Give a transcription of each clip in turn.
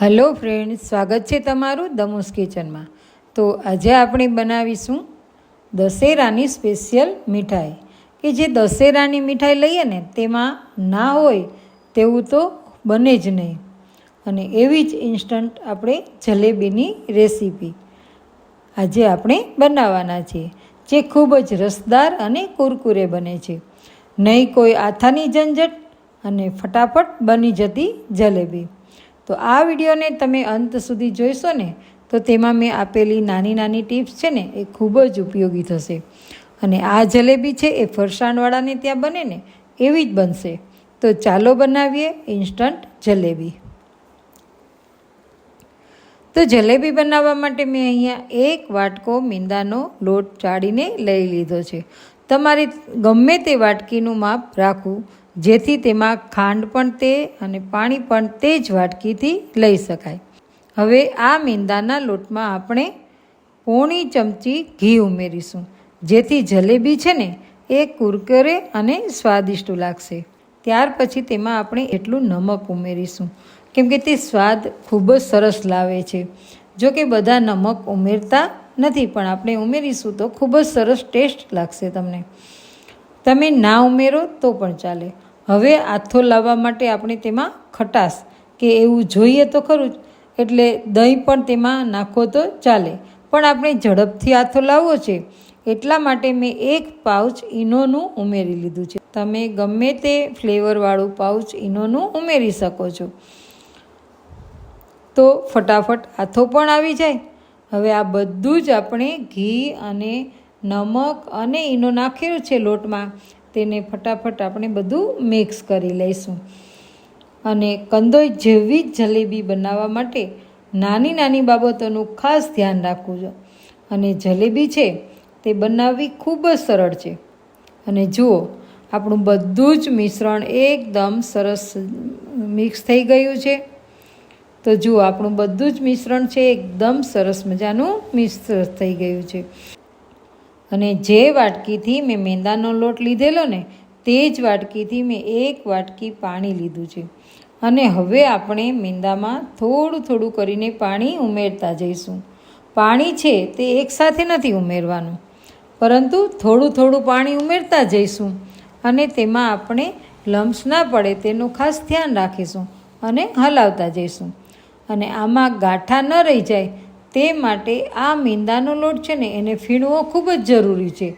Hello friend સ્વાગત છે તમારું દમોસ કિચનમાં. તો આજે આપણે બનાવીશું દશેરાની સ્પેશિયલ મીઠાઈ. કે જે દશેરાની મીઠાઈ લઈએ ને, તેમાં ના હોય તેવું તો બને જ નહીં. અને એવી જ ઇન્સ્ટન્ટ આપણે જલેબીની રેસીપી આજે આપણે બનાવવાના છીએ, જે ખૂબ જ રસદાર અને કુરકુરે બને છે. નહીં કોઈ આથાની ઝંઝટ અને ફટાફટ બની જતી જલેબી. તો આ વિડીયોને તમે અંત સુધી જોઈશો ને, તો તેમાં મેં આપેલી નાની નાની ટિપ્સ છે ને, એ ખૂબ જ ઉપયોગી થશે. અને આ જલેબી છે એ ફરસાણવાળાને ત્યાં બને ને, એવી જ બનશે. તો ચાલો બનાવીએ ઇન્સ્ટન્ટ જલેબી. તો જલેબી બનાવવા માટે મેં અહીંયા એક વાટકો મીંદાનો લોટ ચાળીને લઈ લીધો છે. તમારે ગમે તે વાટકીનું માપ રાખવું જેથી તેમાં ખાંડ પણ તે અને પાણી પણ તે જ વાટકીથી લઈ શકાય. હવે આ મીંદાના લોટમાં આપણે પોણી ચમચી ઘી ઉમેરીશું, જેથી જલેબી છે ને એ કુરકરે અને સ્વાદિષ્ટ લાગશે. ત્યાર પછી તેમાં આપણે એટલું નમક ઉમેરીશું, કેમ કે તે સ્વાદ ખૂબ જ સરસ લાવે છે. જો કે બધા નમક ઉમેરતા નથી, પણ આપણે ઉમેરીશું તો ખૂબ જ સરસ ટેસ્ટ લાગશે તમને. તમે ના ઉમેરો તો પણ ચાલે. હવે આથો લાવવા માટે આપણે તેમાં ખટાશ, કે એવું જોઈએ તો ખરું જ. એટલે દહીં પણ તેમાં નાખો તો ચાલે. પણ આપણે ઝડપથી આથો લાવવો છે. એટલા માટે મેં એક પાઉચ ઈનોનું ઉમેરી લીધું છે. તમે ગમે તે ફ્લેવરવાળું પાઉચ ઈનોનું ઉમેરી શકો છો. તો ફટાફટ આથો પણ આવી જાય. હવે આ બધું જ આપણે ઘી અને નમક અને ઈનો નાખેલું છે લોટમાં. તેને ફટાફટ આપણે બધું મિક્સ કરી લઈશું. અને કંદોઈ જેવી જ જલેબી બનાવવા માટે નાની નાની બાબતોનું ખાસ ધ્યાન રાખવું જો. અને જલેબી છે તે બનાવવી ખૂબ જ સરળ છે. અને જુઓ, આપણું બધું જ મિશ્રણ એકદમ સરસ મિક્સ થઈ ગયું છે. તો જુઓ, આપણું બધું જ મિશ્રણ છે, એકદમ સરસ મજાનું મિક્સ થઈ ગયું છે. અને જે વાટકીથી મેં મેંદાનો લોટ લીધેલો ને, તે જ વાટકીથી મેં એક વાટકી પાણી લીધું છે. અને હવે આપણે મેંદામાં થોડું થોડું કરીને પાણી ઉમેરતા જઈશું. પાણી છે તે એકસાથે નથી ઉમેરવાનું, પરંતુ થોડું થોડું પાણી ઉમેરતા જઈશું અને તેમાં આપણે લમ્સ ના પડે તેનું ખાસ ધ્યાન રાખીશું અને હલાવતા જઈશું. અને આમાં ગાંઠા ન રહી જાય તે માટે આ મીંદાનો લોટ છે ને, એને ફીણવો ખૂબ જ જરૂરી છે.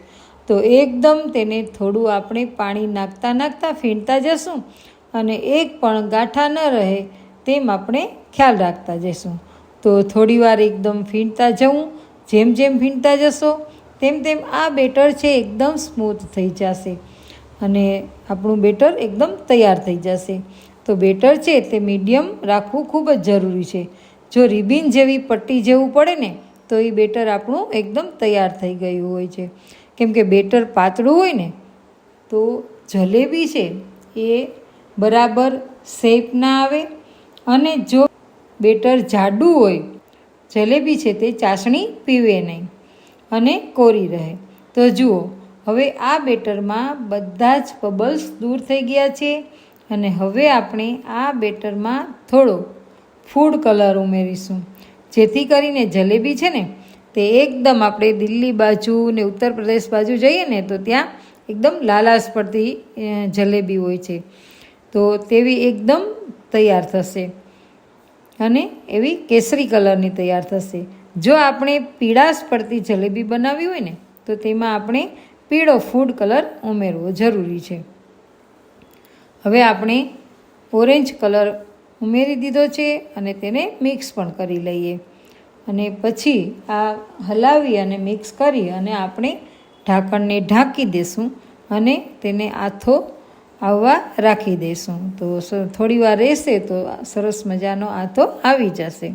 તો એકદમ તેને થોડું આપણે પાણી નાખતા નાખતા ફીણતા જશું અને એક પણ ગાંઠા ન રહે તેમ આપણે ખ્યાલ રાખતા જઈશું. તો થોડીવાર એકદમ ફીણતા જવું, જેમ જેમ ફીણતા જશો, તેમ તેમ આ બેટર છે એકદમ સ્મૂથ થઈ જશે અને આપણું બેટર એકદમ તૈયાર થઈ જશે. તો બેટર છે તે મીડિયમ રાખવું ખૂબ જ જરૂરી છે. જો રિબિન જેવી પટ્ટી જેવું પડે ને, તો એ બેટર આપણું એકદમ તૈયાર થઈ ગયું હોય છે. કેમ કે બેટર પાતળું હોય ને, તો જલેબી છે એ બરાબર શેપ ના આવે અને જો બેટર જાડું હોય, જલેબી છે તે ચાસણી પીવે નહીં અને કોરી રહે. તો જુઓ, હવે આ બેટરમાં બધા જ બબલ્સ દૂર થઈ ગયા છે અને હવે આપણે આ બેટરમાં થોડો ફૂડ કલર ઉમેરીશું. જેથી કરીને જલેબી છે ને, તે એકદમ આપણે દિલ્હી બાજુ ને ઉત્તર પ્રદેશ બાજુ જઈએ ને, તો ત્યાં એકદમ લાલાશ પડતી જલેબી હોય છે. તો તેવી એકદમ તૈયાર થશે. અને એવી કેસરી કલરની તૈયાર થશે. જો આપણે પીળાશ પડતી જલેબી બનાવવી હોય ને, તો તેમાં આપણે પીળો ફૂડ કલર ઉમેરવો જરૂરી છે. હવે આપણે ઓરેન્જ કલર ઉમેરી દીધો છે અને તેને મિક્સ પણ કરી લઈએ. અને પછી આ હલાવી અને મિક્સ કરી અને આપણે ઢાંકણને ઢાંકી દઈશું અને તેને આથો આવવા રાખી દઈશું તો થોડી વાર રહેશે તો સરસ મજાનો આથો આવી જશે.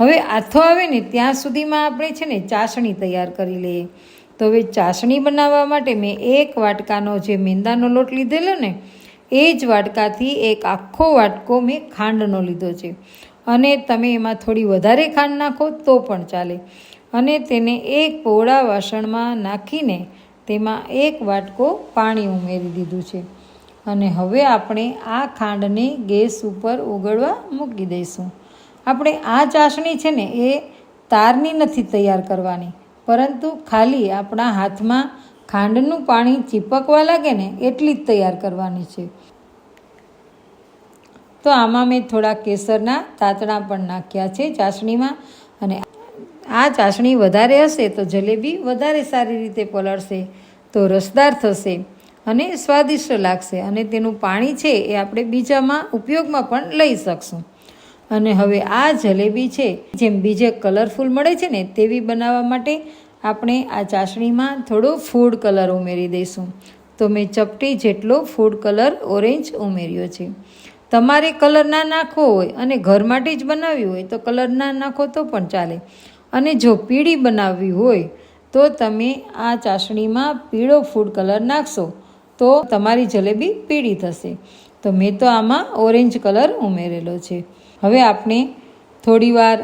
હવે આથો આવે ને ત્યાં સુધીમાં આપણે છે ને ચાસણી તૈયાર કરી લઈએ. તો હવે ચાસણી બનાવવા માટે મેં એક વાટકાનો જે મેંદાનો લોટ લીધેલો ને એ જ વાટકાથી એક આખો વાટકો મેં ખાંડનો લીધો છે. અને તમે એમાં થોડી વધારે ખાંડ નાખો તો પણ ચાલે. અને તેને એક પહોળા વાસણમાં નાખીને તેમાં એક વાટકો પાણી ઉમેરી દીધું છે. અને હવે આપણે આ ખાંડને ગેસ ઉપર ઉગળવા મૂકી દઈશું. આપણે આ ચાસણી છે ને એ તારની નથી તૈયાર કરવાની. પરંતુ ખાલી આપણા હાથમાં ખાંડનું પાણી ચીપકવા લાગે ને એટલી જ તૈયાર કરવાની છે. તો આમાં મેં થોડા કેસરના તાતણા પણ નાખ્યા છે ચાસણીમાં. અને આ ચાસણી વધારે હશે તો જલેબી વધારે સારી રીતે પલળશે તો રસદાર થશે અને સ્વાદિષ્ટ લાગશે. અને તેનું પાણી છે એ આપણે બીજામાં ઉપયોગમાં પણ લઈ શકશું. અને હવે આ જલેબી છે, જેમ બીજે કલરફુલ મળે છે ને તેવી બનાવવા માટે આપણે આ ચાસણીમાં થોડો ફૂડ કલર ઉમેરી દઈશું. તો મેં ચપટી જેટલો ફૂડ કલર ઓરેન્જ ઉમેર્યો છે. તમારે કલર ના નાખવો હોય અને ઘર માટે જ બનાવ્યું હોય તો કલર ના નાખો તો પણ ચાલે. અને જો પીળી બનાવવી હોય તો તમે આ ચાસણીમાં પીળો ફૂડ કલર નાખશો તો તમારી જલેબી પીળી થશે. તો મેં તો આમાં ઓરેન્જ કલર ઉમેરેલો છે. હવે આપણે થોડીવાર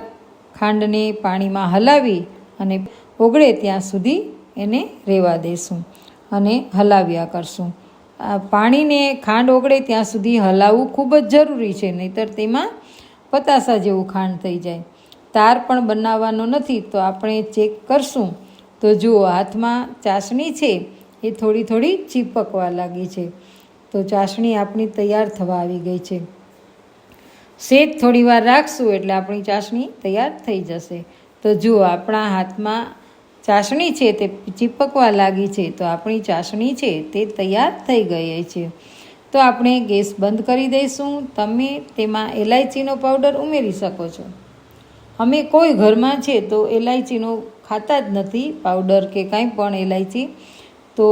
ખાંડને પાણીમાં હલાવી અને ઓગળે ત્યાં સુધી એને રહેવા દઈશું અને હલાવ્યા કરશું. પાણીને ખાંડ ઓગળે ત્યાં સુધી હલાવવું ખૂબ જ જરૂરી છે, નહીતર તેમાં પતાસા જેવું ખાંડ થઈ જાય. તાર પણ બનાવવાનો નથી, તો આપણે ચેક કરશું. તો જુઓ, હાથમાં ચાસણી છે, એ થોડી થોડી ચીપકવા લાગી છે. તો ચાસણી આપણી તૈયાર થવા આવી ગઈ છે. સેજ થોડી વાર રાખશું એટલે આપણી ચાસણી તૈયાર થઈ જશે. તો જુઓ, આપણા હાથમાં ચાસણી છે તે ચીપકવા લાગી છે, તો આપણી ચાસણી છે તે તૈયાર થઈ ગઈ છે. તો આપણે ગેસ બંધ કરી દઈશું. તમે તેમાં એલાયચીનો પાવડર ઉમેરી શકો છો. અમે કોઈ ઘરમાં છે તો એલાયચીનો ખાતા જ નથી, પાવડર કે કાંઈ પણ એલાયચી. તો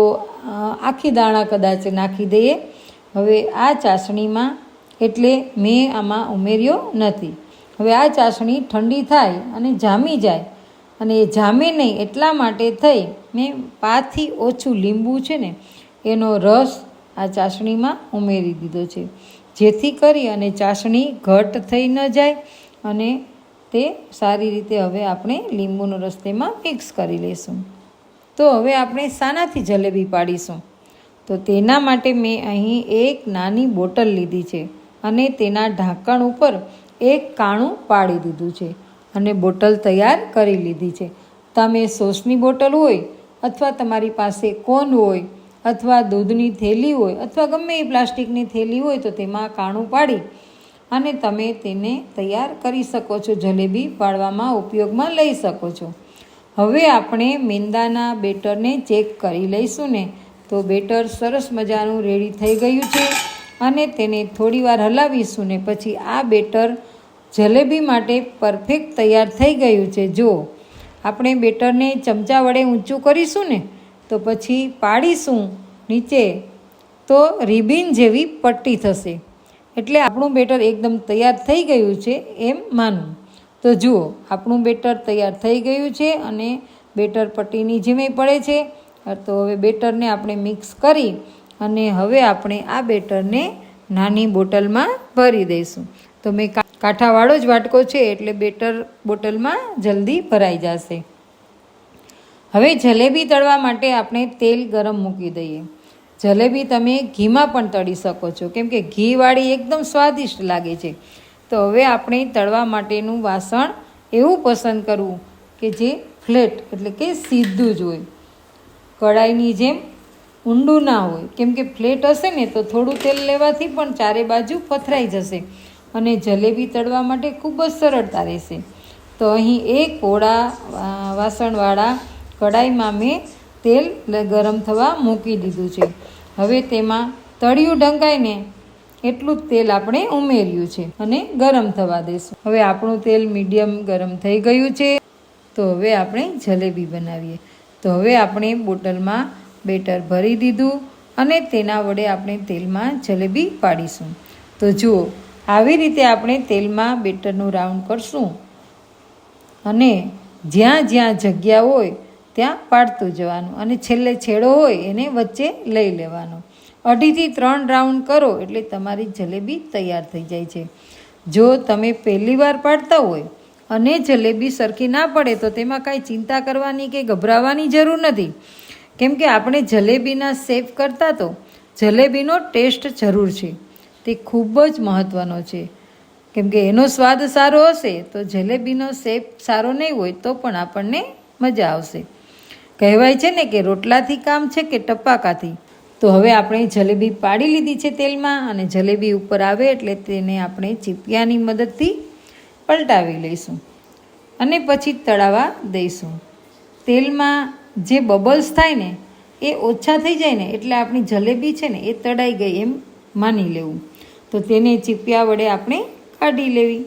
આખી દાણા કદાચ નાખી દઈએ. હવે આ ચાસણીમાં, એટલે મેં આમાં ઉમેર્યો નથી. હવે આ ચાસણી ઠંડી થાય અને જામી જાય અને એ જામે નહીં એટલા માટે થઈ મેં પાથી ઓછું લીંબુ છે ને, એનો રસ આ ચાસણીમાં ઉમેરી દીધો છે. જેથી કરી અને ચાસણી ઘટ થઈ ન જાય અને તે સારી રીતે હવે આપણે લીંબુનો રસ તેમાં મિક્સ કરી લઈશું તો હવે આપણે શાનાથી જલેબી પાડીશું. તો તેના માટે મેં અહીં એક નાની બોટલ લીધી છે અને તેના ઢાંકણ ઉપર એક કાણું પાડી દીધું છે. અને બોટલ તૈયાર કરી લીધી છે. તમે સોસની બોટલ હોય અથવા તમારી પાસે કોન હોય અથવા દૂધની થેલી હોય અથવા ગમે એ પ્લાસ્ટિકની થેલી હોય તો તેમાં કાણું પાડી અને તમે તેને તૈયાર કરી શકો છો. જલેબી પાડવામાં ઉપયોગમાં લઈ શકો છો. હવે આપણે મેંદાના બેટરને ચેક કરી લઈશું ને. તો બેટર સરસ મજાનું રેડી થઈ ગયું છે અને તેને થોડીવાર હલાવીશું ને પછી આ બેટર જલેબી માટે પરફેક્ટ તૈયાર થઈ ગયું છે. જો આપણે બેટરને ચમચા વડે ઊંચું કરીશું ને, તો પછી પાડીશું નીચે તો રિબિન જેવી પટ્ટી થશે. એટલે આપણું બેટર એકદમ તૈયાર થઈ ગયું છે એમ માનવું તો જુઓ, આપણું બેટર તૈયાર થઈ ગયું છે અને બેટર પટ્ટીની જેમે પડે છે. તો હવે બેટરને આપણે મિક્સ કરી અને હવે આપણે આ બેટરને નાની બોટલમાં ભરી દઈશું. તો મેં કાંઠાવાળો જ વાટકો છે એટલે બેટર બોટલમાં જલ્દી ભરાઈ જશે. હવે જલેબી તળવા માટે આપણે તેલ ગરમ મૂકી દઈએ. જલેબી તમે ઘીમાં પણ તળી શકો છો. કેમ કે ઘીવાળી એકદમ સ્વાદિષ્ટ લાગે છે. તો હવે આપણે તળવા માટેનું વાસણ એવું પસંદ કરવું કે જે ફ્લેટ એટલે કે સીધું જ હોય. કડાઈની જેમ ઊંડું ના હોય. કેમ કે ફ્લેટ હશે ને તો થોડું તેલ લેવાથી પણ ચારે બાજુ પથરાઈ જશે. અને જલેબી તળવા માટે ખૂબ જ સરળતા રહેશે. તો અહીં એક પોળા વાસણવાળા કડાઈમાં મેં તેલ ગરમ થવા મૂકી દીધું છે. હવે તેમાં તળિયું ઢંકાય ને એટલું જ તેલ આપણે ઉમેર્યું છે અને ગરમ થવા દઈશું હવે આપણું તેલ મીડિયમ ગરમ થઈ ગયું છે. તો હવે આપણે જલેબી બનાવીએ. તો હવે આપણે બોટલમાં બેટર ભરી દીધું અને તેના વડે આપણે તેલમાં જલેબી પાડીશું. તો જુઓ આવી રીતે આપણે તેલમાં બેટરનું રાઉન્ડ કરશું. અને જ્યાં જ્યાં જગ્યા હોય, ત્યાં પાડતું જવાનું. અને છેલ્લે છેડો હોય, એને વચ્ચે લઈ લેવાનો. અઢીથી ત્રણ રાઉન્ડ કરો એટલે તમારી જલેબી તૈયાર થઈ જાય છે. જો તમે પહેલી વાર પાડતા હોય અને જલેબી સરખી ના પડે, તો તેમાં કાંઈ ચિંતા કરવાની કે ગભરાવાની જરૂર નથી. કેમ કે આપણે જલેબીના સેફ કરતા તો જલેબીનો ટેસ્ટ જરૂર છે. તે ખૂબ જ મહત્ત્વનો છે. કેમ કે એનો સ્વાદ સારો હશે, તો જલેબીનો શેપ સારો નહીં હોય, તો પણ આપણને મજા આવશે. કહેવાય છે ને કે રોટલાથી કામ છે કે ટપાકાથી? તો હવે આપણે જલેબી પાડી લીધી છે તેલમાં અને જલેબી ઉપર આવે એટલે તેને આપણે ચીપિયાની મદદથી પલટાવી લઈશું અને પછી તળાવા દઈશું. તેલમાં જે બબલ્સ થાય ને, એ ઓછા થઈ જાય ને, એટલે આપણી જલેબી છે ને, એ તળાઈ ગઈ એમ માની લેવું. તો તેને ચીપિયા વડે આપણે કાઢી લેવી.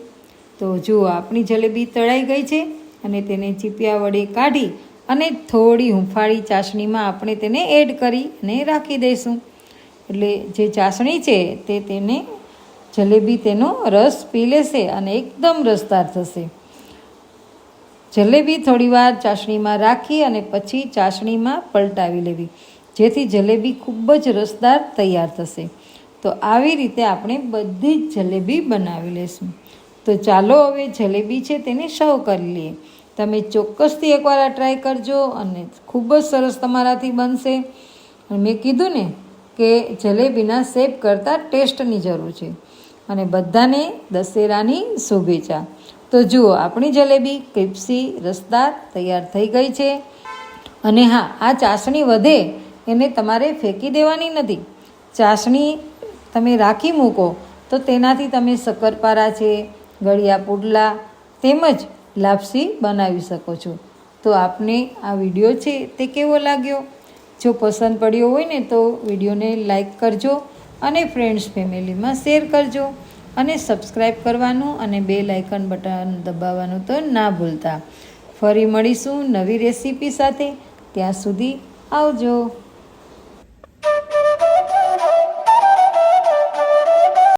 તો જુઓ આપણી જલેબી તળાઈ ગઈ છે અને તેને ચીપિયા વડે કાઢી અને થોડી હુંફાળી ચાસણીમાં આપણે તેને એડ કરી અને રાખી દઈશું. એટલે જે ચાસણી છે તે તેને જલેબી તેનો રસ પી લેશે અને એકદમ રસદાર થશે. જલેબી થોડીવાર ચાસણીમાં રાખી અને પછી ચાસણીમાં પલટાવી લેવી. જેથી જલેબી ખૂબ જ રસદાર તૈયાર થશે. તો આવી રીતે આપણે બધી જ જલેબી બનાવી લઈશું તો ચાલો હવે જલેબી છે તેને સર્વ કરી લઈએ. તમે ચોક્કસથી એકવાર આ ટ્રાય કરજો અને ખૂબ જ સરસ તમારાથી બનશે. મેં કીધું ને કે જલેબીના શેપ કરતાં ટેસ્ટની જરૂર છે. અને બધાને દશેરાની શુભેચ્છા. તો જુઓ, આપણી જલેબી ક્રિપ્સી રસદાર તૈયાર થઈ ગઈ છે. અને હા, આ ચાસણી વધે એને તમારે ફેંકી દેવાની નથી. ચાસણી તમે રાખી મૂકો, તો તેનાથી તમે શક્કરપારા છે, ગળિયા પુડલા તેમજ લાપસી બનાવી શકો છો. તો આપને આ વીડિયો છે તે કેવો લાગ્યો? જો પસંદ પડ્યો હોય ને તો વિડીયોને લાઈક કરજો અને ફ્રેન્ડ્સ ફેમિલીમાં શેર કરજો. અને સબસ્ક્રાઈબ કરવાનું અને બે લાઇકન બટન દબાવવાનું તો ના ભૂલતા. ફરી મળીશું નવી રેસીપી સાથે. ત્યાં સુધી આવજો.